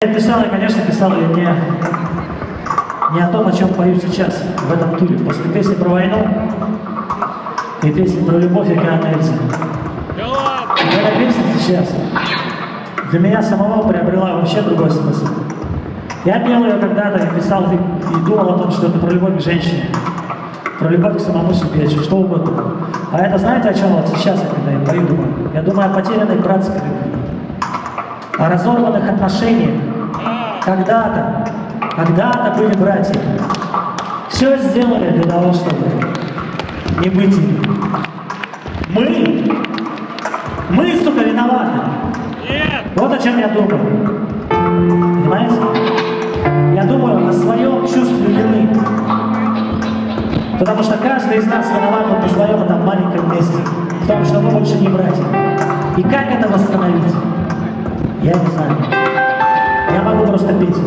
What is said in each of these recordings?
Я писал, и, конечно, писал я не, не о том, о чем пою сейчас, в этом туре. После песни про войну и песни про любовь и Эльзы. Эта песня сейчас для меня самого приобрела вообще другой смысл. Я пел ее когда-то, и писал и, и думал о том, что это про любовь к женщине, про любовь к самому себе, что угодно. А это знаете, о чем вот сейчас я когда я пою, думаю? Я думаю о потерянной братской любви о разорванных отношениях. Когда-то, когда-то были братья. Все сделали для того, чтобы не быть ими. Мы, мы, сука, виноваты. Вот о чем я думаю. Понимаете? Я думаю о своем чувстве вины. Потому что каждый из нас виноват вот на своем этом маленьком месте. В том, что мы больше не братья. И как это восстановить? Я не знаю. Για πάμε προς τα πίσω.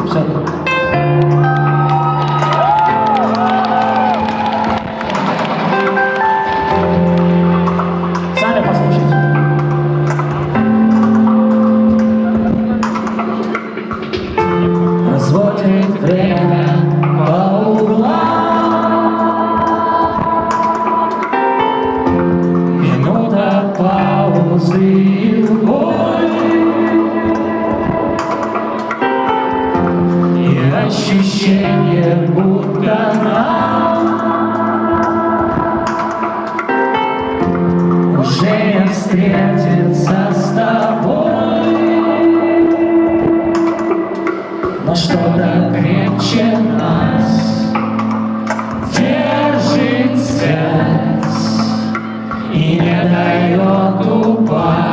Ощущение, будто нам Уже не встретиться с тобой. Но что-то крепче нас Держит связь И не дает упасть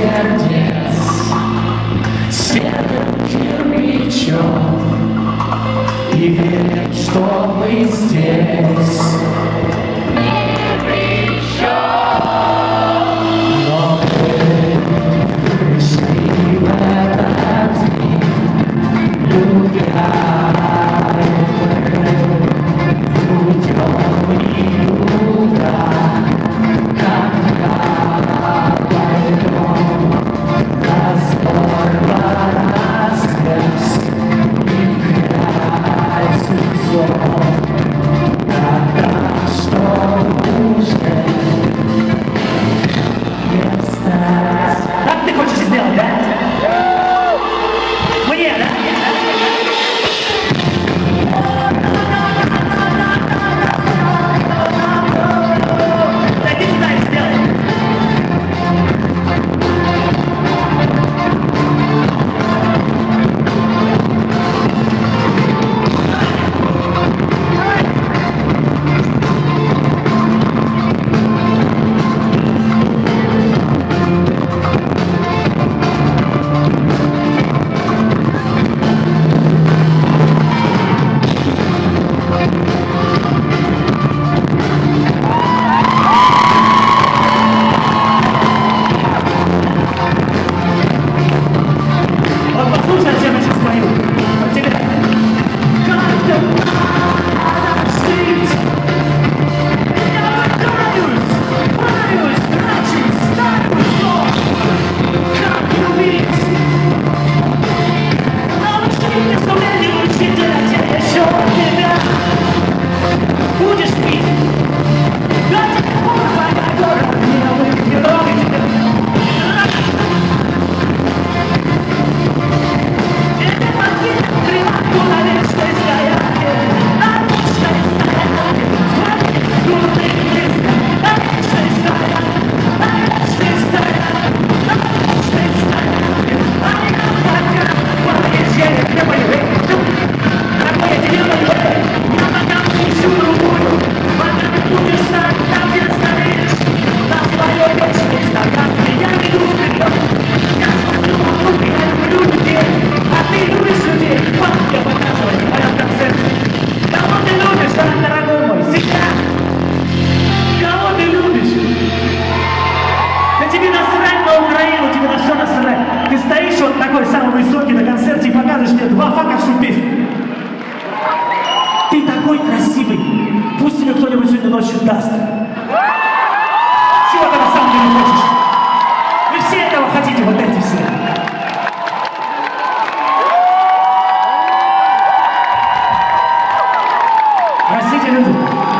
Yeah. скажешь мне два фака всю песню. Ты такой красивый. Пусть тебе кто-нибудь сегодня ночью даст. Чего ты на самом деле хочешь? Вы все этого хотите, вот эти все. Простите, люди.